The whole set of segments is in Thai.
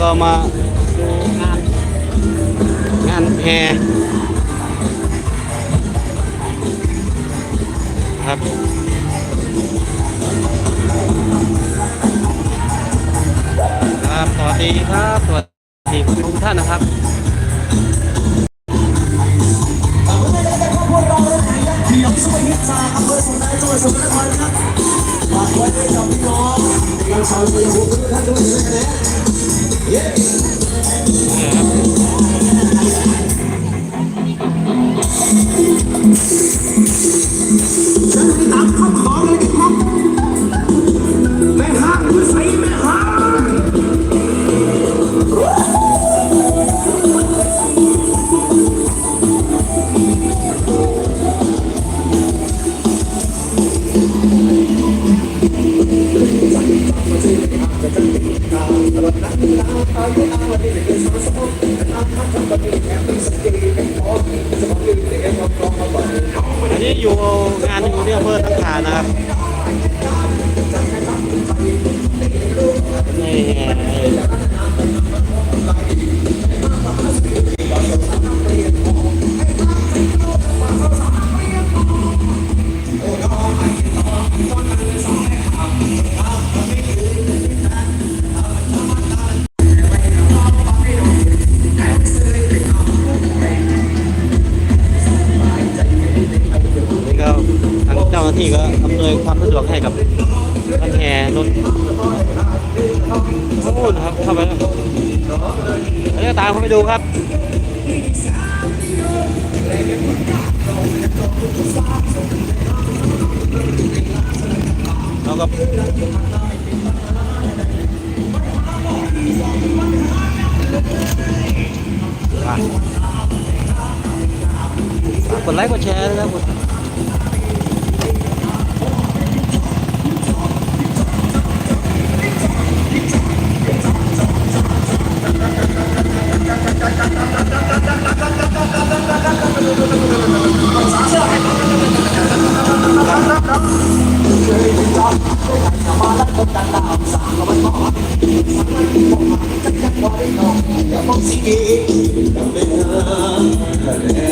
ก็มาดูงานงานแพครับครับสวัสดีครับสวัสดีทุกท่านนะครับ Yes. Yeah. อันนี้อยู่งานอยู่ที่อำเภอสังขานะครับ เราก็ฝากฝากกดไลค์กดแชร์นะครับ อย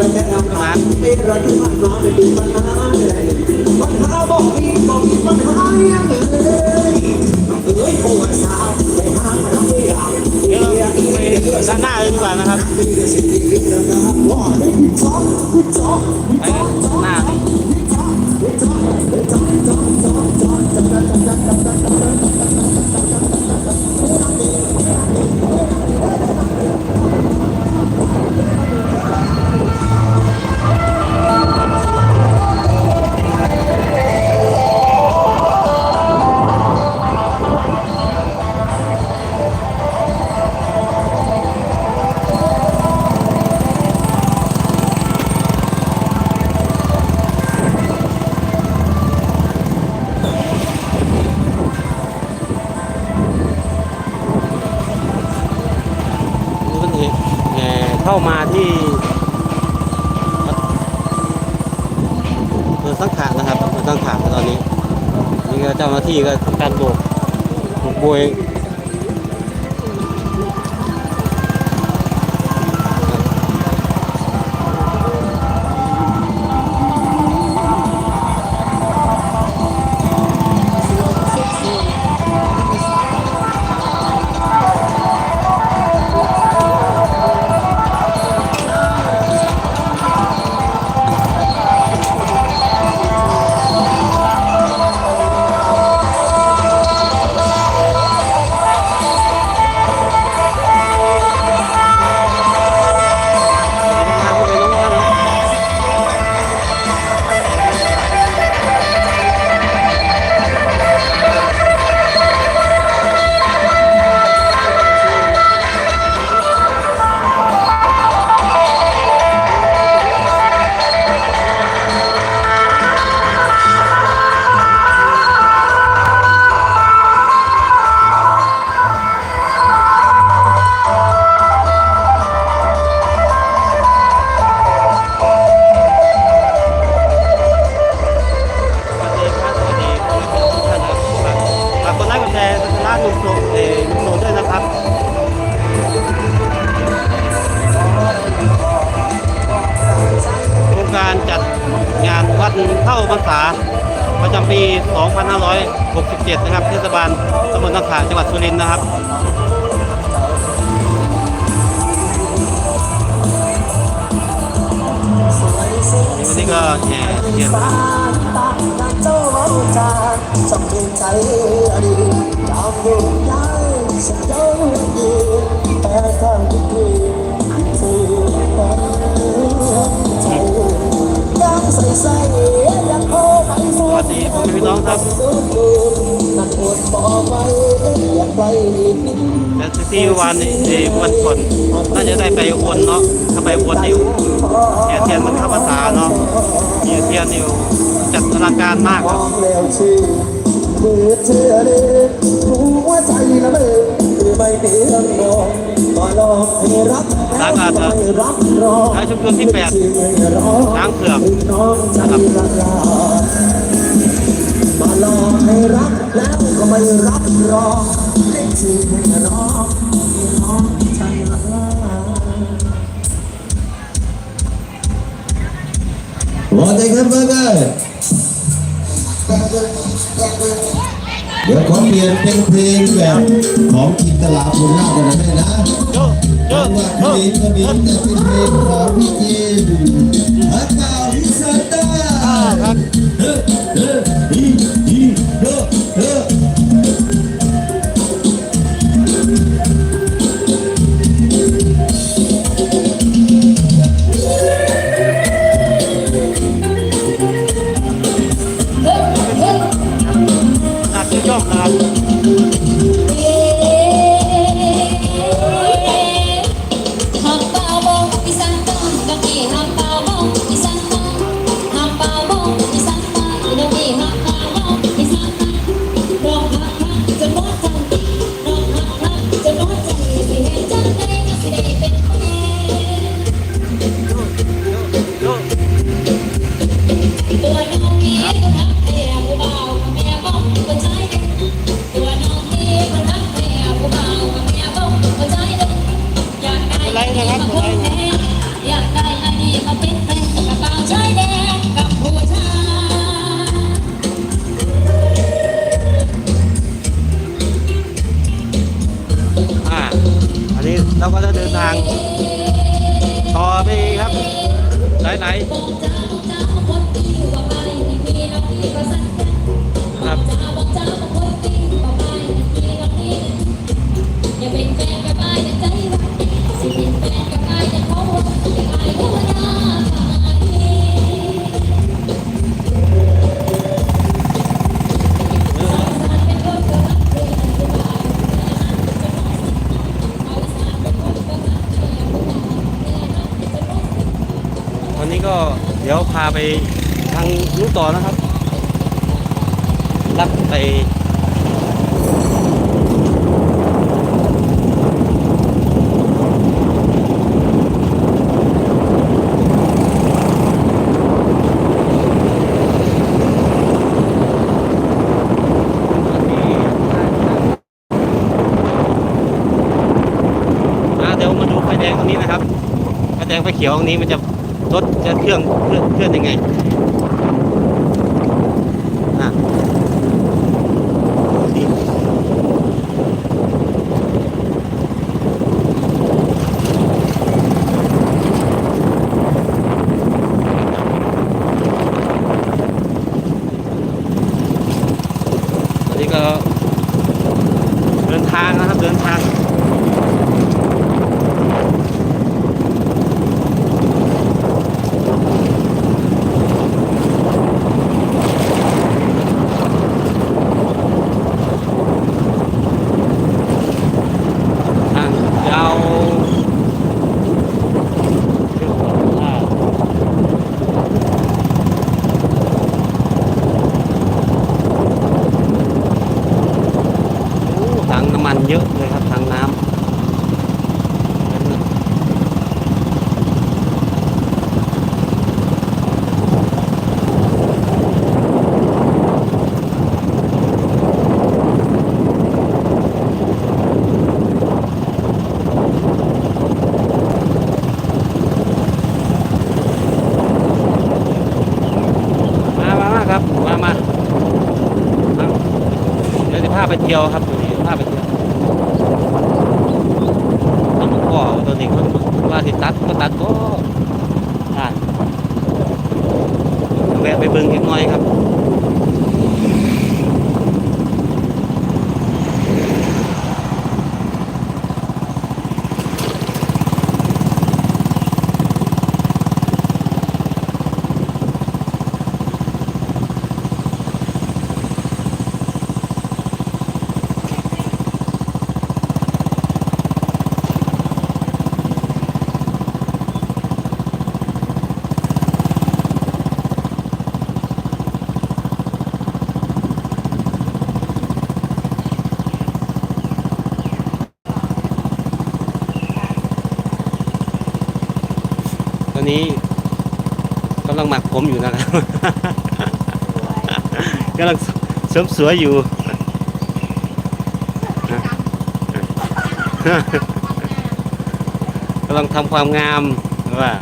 มาปัญหาบอกมีบอกมีปัญหาอย่างเอ้ยเอ้ยปวดสาวไปหาเราไม่อยากเดี๋ยวเราไปด้านหน้าเลยดีกว่านะครับเป็นนะครับว่าให้คุณจ๊อบคุณจ๊อบ เข้ามาที่อำเภอสังขารนะครับอำเภอสังขารตอนนี้นี่ก็เจ้าหน้าที่ก็ทำการโบกโบกโบย งานวัดเข้าพรรษา ประจำปี 2567 นะครับ เทศบาลตำบลนาขาจังหวัดสุรินทร์นะครับวันนี้ก็แห่เทียนสวัส พ่อแม่พี่น้องครับและที่วันนี้วันก่อนน่าจะได้ไปอุบลเนาะถ้าไปอุบลนี่แห่เทียนมันเข้าพรรษาเนาะมีเทียนนี่จัดอลังการมากครับ เมื่อเธอเดินหัวใจละเมอคือไม่เดือดร้อนมาลองให้รักแล้วไม่รักรอท้ายชุมชนที่แปดช้างเผือกน้องใจละลามาลองให้รักแล้วก็ไม่รักรอเล่นชื่อให้น้องน้องใจละลาพอใจครับเบอร์ เดี๋ยวขอเปลี่ยนเป็นเพลงแบบของจินตลาภูราชกันนะแม่นะโยโยจังหวะโยนี้ก็มีแต่เป็นเพลงของพี่จินอาเก่าวิสันดา ไหม วันนี้ก็เดี๋ยวพาไปทางนู้นต่อนะครับลักไปอ่าเดี๋ยวมาดูไฟแดงตรงนี้นะครับไฟแดงไฟเขียวตรงนี้มันจะ รถจะเครื่องเคลื่อนเคลื่อนยังไงอะนี่อันนี้ก็เดินทางนะครับเดินทาง ทางยาวโอ้ถังน้ำมันเยอะเลยครับถังน้ำ ที่ยวครับตัวนี้พาไปเที่ยวทำพ่อตัวนี้เขาว่าสิตัดก็ตัดก็อ่านแวะไปเบิ่งอีกหน่อยครับ หมักผมอยู่นะครับกำลังเสริมสวยอยู่กำลังทำความงามว่า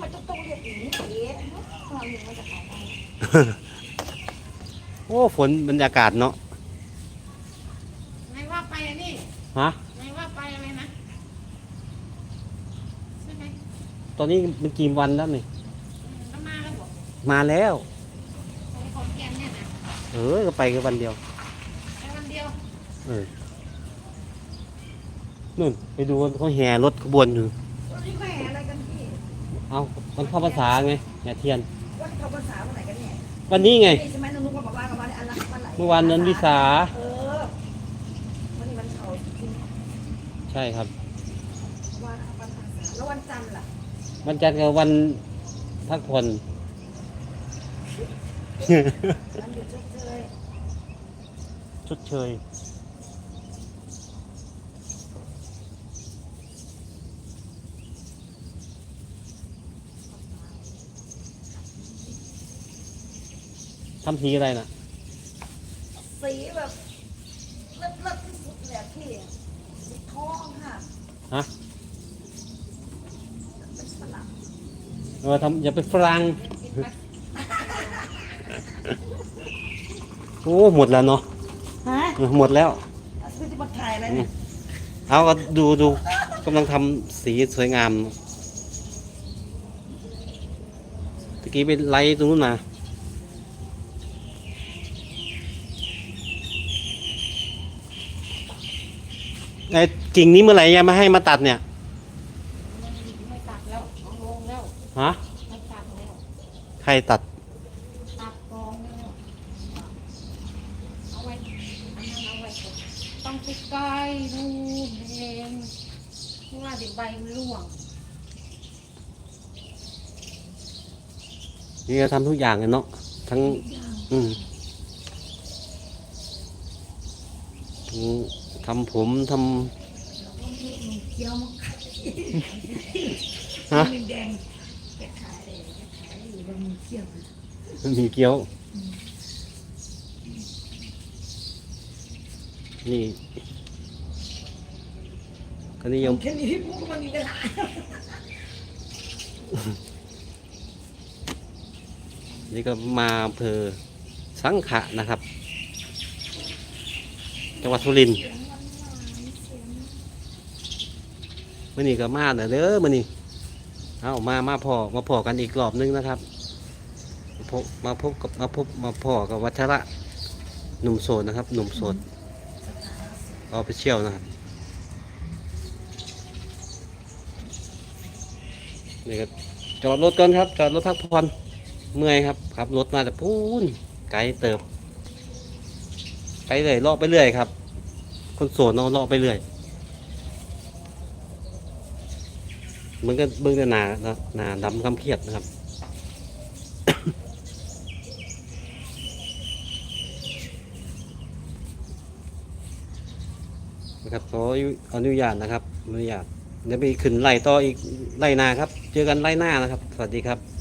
มันจะต้องเรียกอย่างนี้เอ๊ะเราอยู่มาจากไหนโอ้ฝนบรรยากาศเนาะ ไงว่าไปอันนี่ ฮะไงว่าไปอะไรนะใช่ไหมตอนนี้มันกี่วันแล้วนี่แล้วมาแล้วบอกมาแล้วไปขอนแก่นเนี่ยนะเออก็ไปแค่วันเดียว ไปวันเดียวเออนู่นไปดูเขาแห่รถขบวนอยู่วันนี้แหวอะไรกันพี่เอามันเข้าภาษาไงแห่เทียน วันเขาภาษาวันไหนกันเนี่ยวันนี้ไง นี่ใช่ไหมน้องนุ๊กบอกว่ากับวันอะไรวันไหนเมื่อวานนั้นวิสา เออวันนี้วันเขาจริง ใช่ครับ วันวันภาษาแล้ววันจันทร์ล่ะวันจันทร์กับวันพักผ่อน วันหยุดชดเชยชดเชย ทำทีอะไรน่ะสีแบบเลิศเลิศที่สุดเลยอะพี่สีทองค่ะ ฮะเป็นฝรั่งเออทำอย่าไปฝรั่งโอ้หมดแล้วเนาะฮะเออหมดแล้วซื้อที่มาถ่ายอะไรเนี่ยเอาก็ดูดูกำลังทำสีสวยงามตะกี้ไปไล่ตรงนู้นมา ไอ้กิ่งนี้เมื่อไหร่ยังไม่ให้มาตัดเนี่ยไม่ตัดแล้วเอาลงแล้วฮะไม่ตัดแล้วใครตัดตัดกองแล้วเอาไว้อันนั้นเอาไว้ก่อนต้องไปใกล้นู่นเองเพราะว่าเดี๋ยวใบมันร่วงนี่ก็ทำทุกอย่างเลยเนาะทั้ง อืม ทั้งทำผมทเคี้ยวมันำฮะแดงแกขายเลยแกขายอยู่บนมือเคี้ยวมีเกี๊ยว นี่ก็นิยมแค่นี้ที่พูดมันมีปัญหานี่ก็มาอำเภอสังขะนะครับ จังหวัดสุรินทร์มื่อนี้ก็มาเด้อเด้อมื่อนี้เอามามาพอมาพอกันอีกรอบนึงนะครับพบมาพบกับมาพบมาพอกับวัชระหนุ่มโสดนะครับ หนุ่มโสดออฟฟิเชี่ยลนะครับนี่ก็จอดรถก่อนครับ จอดรถพักผ่อนเมื่อยครับขับรถมาแต่พูนไกลเติบ ไปเลยลาะไปเรื่อยครับ คนโสดเนาะเลาะไปเรื่อยมันก็เบื้องหนานะหนาดำคำเครียดนะครับนะครับขออนุญาตนะครับอนุญาตเดี๋ยวไปขึ้นไล่ต่ออีกไล่นาครับ เจอกันไล่หน้านะครับ สวัสดีครับ